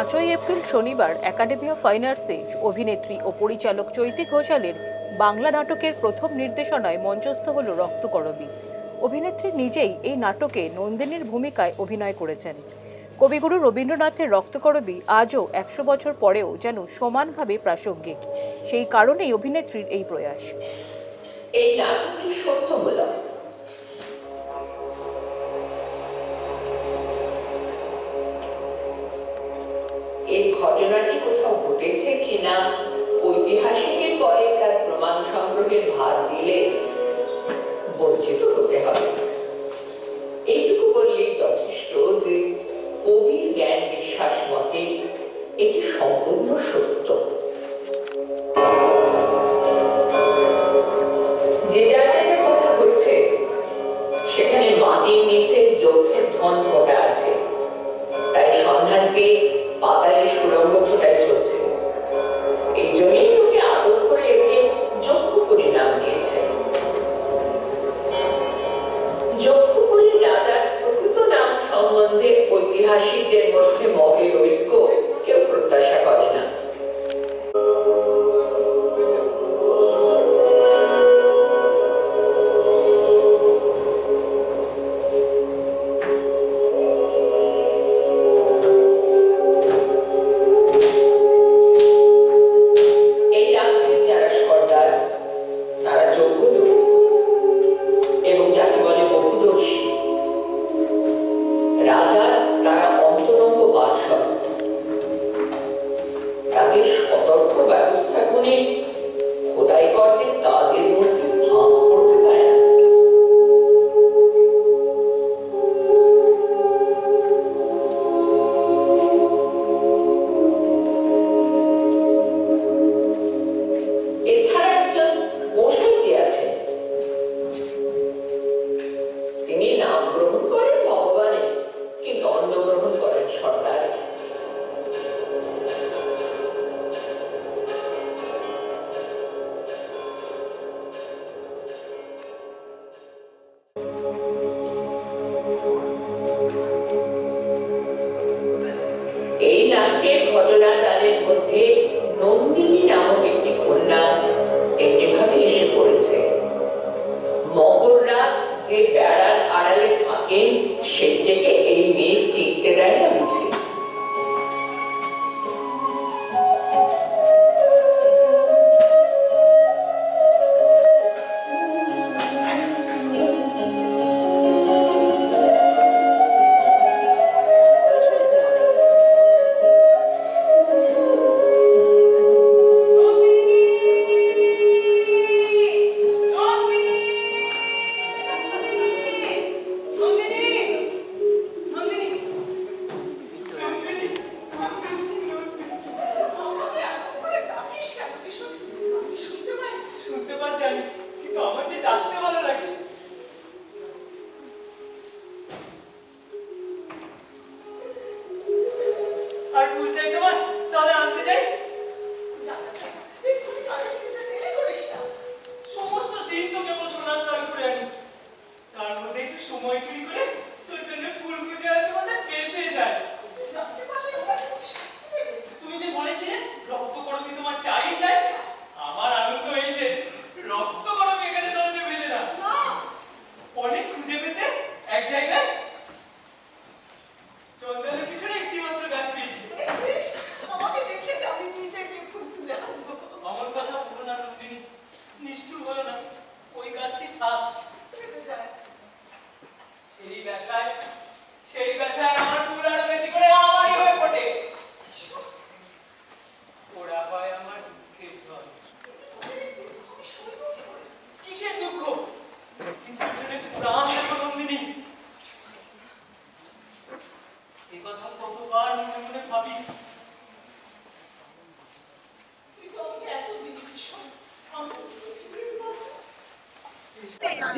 পাঁচই এপ্রিল শনিবার academy of fine অভিনেত্রী ও পরিচালক চৈতি ঘোষালের বাংলা নাটকের প্রথম নির্দেশনায় মঞ্চস্থ হল রক্তকরবী। অভিনেত্রী নিজেই এই নাটকে নন্দিনীর ভূমিকায় অভিনয় করেছেন। কবিগুরু রবীন্দ্রনাথের রক্তকরবী আজও একশো বছর পরেও যেন সমানভাবে প্রাসঙ্গিক। সেই কারণেই অভিনেত্রীর এই প্রয়াস। এই নাটকটি সত্য হলো এই ঘটনাটি কোথাও ঘটেছে কিনা ঐতিহাসিকের পরে তার প্রমাণ সংগ্রহের ভার দিলে বলছে ঘটনা জালের মধ্যে নন্দিনী নামক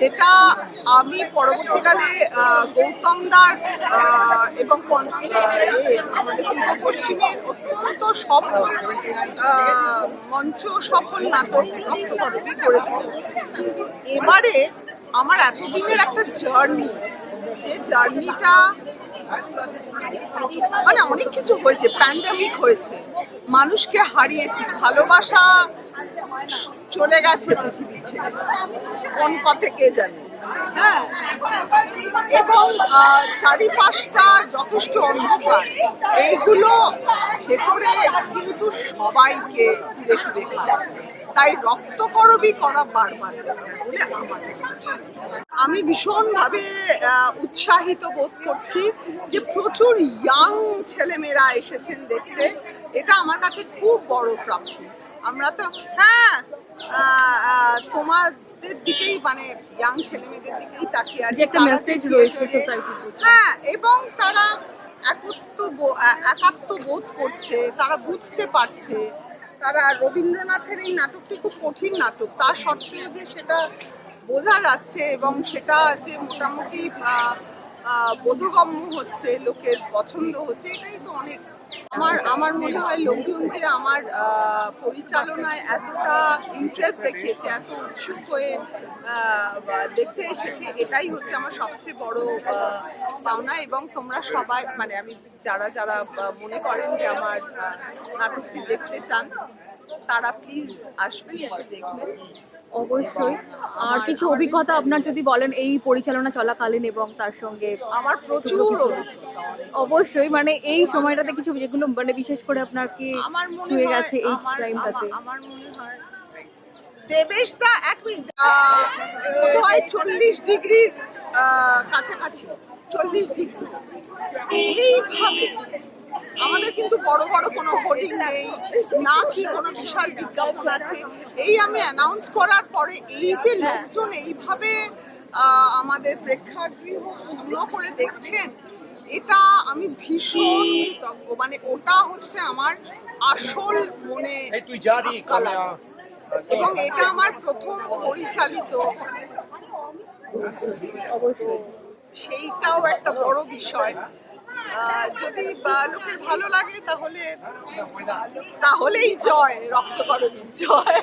সেটা আমি পরবর্তীকালে গৌতম দার এবং আমাদের পূর্ব পশ্চিমের অত্যন্ত সফল মঞ্চ সফল নাটক রক্তকরপি করেছি কিন্তু এবারে আমার এতদিনের একটা জার্নি, যে জার্নিটা মানে অনেক কিছু হয়েছে প্যান্ডামিক হয়েছে। মানুষকে হারিয়েছি, ভালোবাসা চলে গেছে পৃথিবী ছেড়ে। কোন পথে কে জানে? হ্যাঁ। এবং চারিপাশটা যথেষ্ট অন্ধকার। এইগুলো ভেতরে কিন্তু সবাইকে ঘিরে ঘিরে খায়। তাই রক্তকরবী করা বারবার বলে আমার আমি ভীষণভাবে উৎসাহিত বোধ করছি যে প্রচুর ইয়াং ছেলেমেয়েরা এসেছেন দেখতে। এটা আমার কাছে খুব বড় প্রাপ্তি। আমরা তো হ্যাঁ তোমাদের দিকেই মানে ইয়াং ছেলেমেয়েদের দিকেই তাকিয়ে আছি। একটা message রয়েছে। হ্যাঁ এবং তারা একত্ব একাত্ম বোধ করছে তারা বুঝতে পারছে। তারা রবীন্দ্রনাথের এই নাটকটি খুব কঠিন নাটক। তা সত্ত্বেও যে সেটা বোঝা যাচ্ছে এবং সেটা যে মোটামুটি বোধগম্য হচ্ছে, লোকের পছন্দ হচ্ছে, এটাই তো অনেক। আমার আমার মনে হয় লোকজন যে আমার পরিচালনায় এতটা ইন্টারেস্ট দেখিয়েছে, এত উৎসুক হয়ে দেখতে এসেছে, এটাই হচ্ছে আমার সবচেয়ে বড় পাওনা। এবং তোমরা সবাই মানে আমি যারা যারা মনে করেন যে আমার নাটকটি দেখতে চান, তারা প্লিজ আসবেন, এসে দেখবেন। অবশ্যই। আর কিছু অভিজ্ঞতা আপনার যদি বলেন এই পরিচালনা চলাকালীন এবং তার সঙ্গে আমার প্রচুর অবশ্যই মানে এই সময়টাতে কিছু যেগুলো মানে বিশেষ করে আপনার কি আমার মনে ছুঁয়ে গেছে এই টাইমটাতে আমার- মনে হয় দেবেশ দা এক মিনিট। বোধহয় চল্লিশ ডিগ্রির কাছাকাছি চল্লিশ ডিগ্রি। এইভাবে আমাদের কিন্তু বড় বড় কোনো হোর্ডিং নেই না কি কোনো বিশাল বিজ্ঞাপন আছে। এই আমি অ্যানাউন্স করার পরে এই যে লোকজন এইভাবে আহ, আমাদের প্রেক্ষাগৃহ পূর্ণ করে দেখছেন এটা আমি ভীষণ কৃতজ্ঞ। মানে ওটা হচ্ছে আমার আসল মনে। এবং এটা আমার প্রথম পরিচালিত। সেইটাও একটা বড় বিষয়। যদি লোকের ভালো লাগে তাহলে তাহলেই জয় রক্তকরণীর জয়।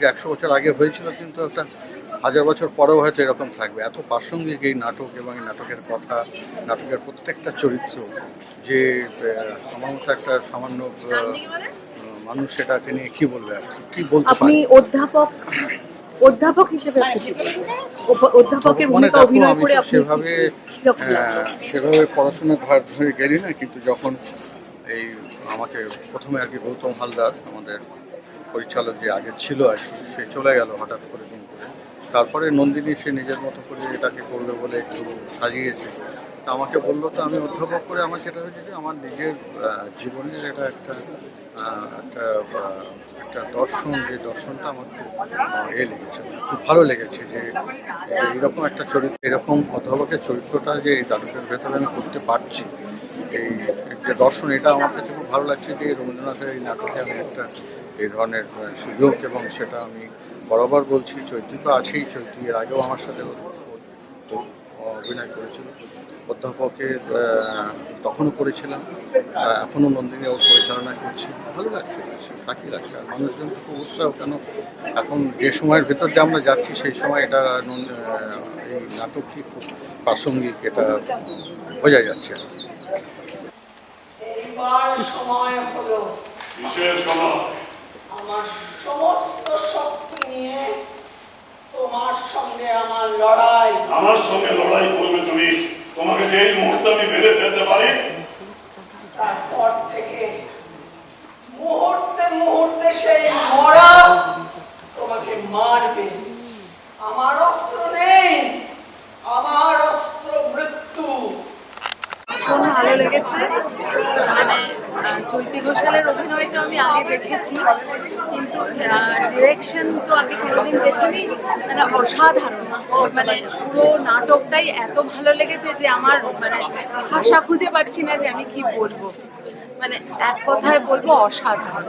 হ্যাঁ? যদি একশো বছর আগে হয়েছিল কিন্তু একটা হাজার বছর পরেও হয়তো এরকম থাকবে। এত প্রাসঙ্গিক এই নাটক এবং এই নাটকের কথা নাটকের প্রত্যেকটা চরিত্র যে আমার মতো একটা সামান্য মানুষ সেটাকে নিয়ে কি বলবে আর কি- বলতে আপনি অধ্যাপক অধ্যাপক হিসেবে অধ্যাপকের ভূমিকা অভিনয় করে আপনি সেভাবে কীরকম সেভাবে পড়াশোনা ঘর ধরে গেলি না কিন্তু যখন এই আমাকে প্রথমে আর কি গৌতম হালদার আমাদের পরিচালক যে আগে ছিল আর কি, সে চলে গেল হঠাৎ করে দিন করে। তারপরে নন্দিনী সে নিজের মতো করে এটাকে করবে বলে একটু সাজিয়েছে। তা আমাকে বলল, তো আমি অধ্যাপক করে আমার যেটা হয়েছে যে আমার নিজের জীবনের এটা একটা একটা একটা দর্শন, যে দর্শনটা আমার খুব এ লেগেছে। খুব ভালো লেগেছে যে এরকম একটা চরিত্র, এরকম অধ্যাপকের চরিত্রটা যে এই নাটকের ভেতরে আমি করতে পারছি, এই যে দর্শন, এটা আমার কাছে খুব ভালো লাগছে যে রবীন্দ্রনাথের এই নাটকে আমি একটা, এই ধরনের সুযোগ এবং সেটা আমি বরাবর বলছি। চৈত্রী তো আছেই, চৈত্রী এর আগেও আমার সাথে অভিনয় করেছিল। অধ্যাপকের তখনও করেছিলাম এখনও নন্দিনী ও পরিচালনা করছি। ভালো লাগছে থাকি লাগছে। আর মানুষজন খুব উৎসাহ, কেন এখন যে সময়ের ভেতর দিয়ে আমরা যাচ্ছি, সেই সময় এটা এই নাটকটি খুব প্রাসঙ্গিক, এটা বোঝা যাচ্ছে। আর সময় হলো। কিসের সময়? আমার সমস্ত শক্তি নিয়ে তোমার সঙ্গে আমার লড়াই। আমার সঙ্গে লড়াই করবে তুমি। তোমাকে যে এই মুহূর্তে আমি মেরে ফেলতে পারি তারপর থেকে মুহূর্তে মুহূর্তে সেই মরা তোমাকে মারবে। আমার অস্ত্র নেই। আমার অস্ত্র মৃত্যু ভালো লেগেছে। মানে চৈতি ঘোষালের অভিনয় তো আমি আগে দেখেছি, কিন্তু ডিরেকশন তো আগে কোনোদিন দেখিনি। মানে অসাধারণ। মানে পুরো নাটকটাই এত ভালো লেগেছে যে আমার মানে ভাষা খুঁজে পাচ্ছি না যে আমি কি বলব। মানে এক কথায় বলব, অসাধারণ।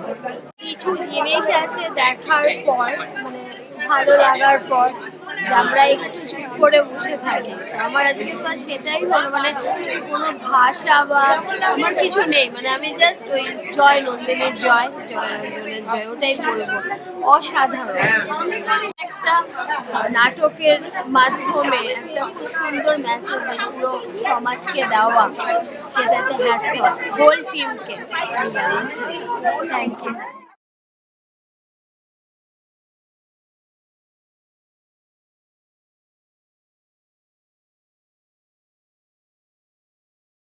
কিছু জিনিস আছে দেখার পর মানে ভালো লাগার পর আমরা একটু করে বসে থাকি। আমার আজকে বা সেটাই হলো মানে কোনো ভাষা বা আমার কিছু নেই। মানে আমি জাস্ট ওই জয় নন্দিনীর জয় জয় রঞ্জনের জয়, ওটাই বলব। অসাধারণ। একটা নাটকের মাধ্যমে একটা খুব সুন্দর মেসেজ পুরো সমাজকে দেওয়া, সেটাতে হ্যাটস হোল টিমকে থ্যাংক ইউ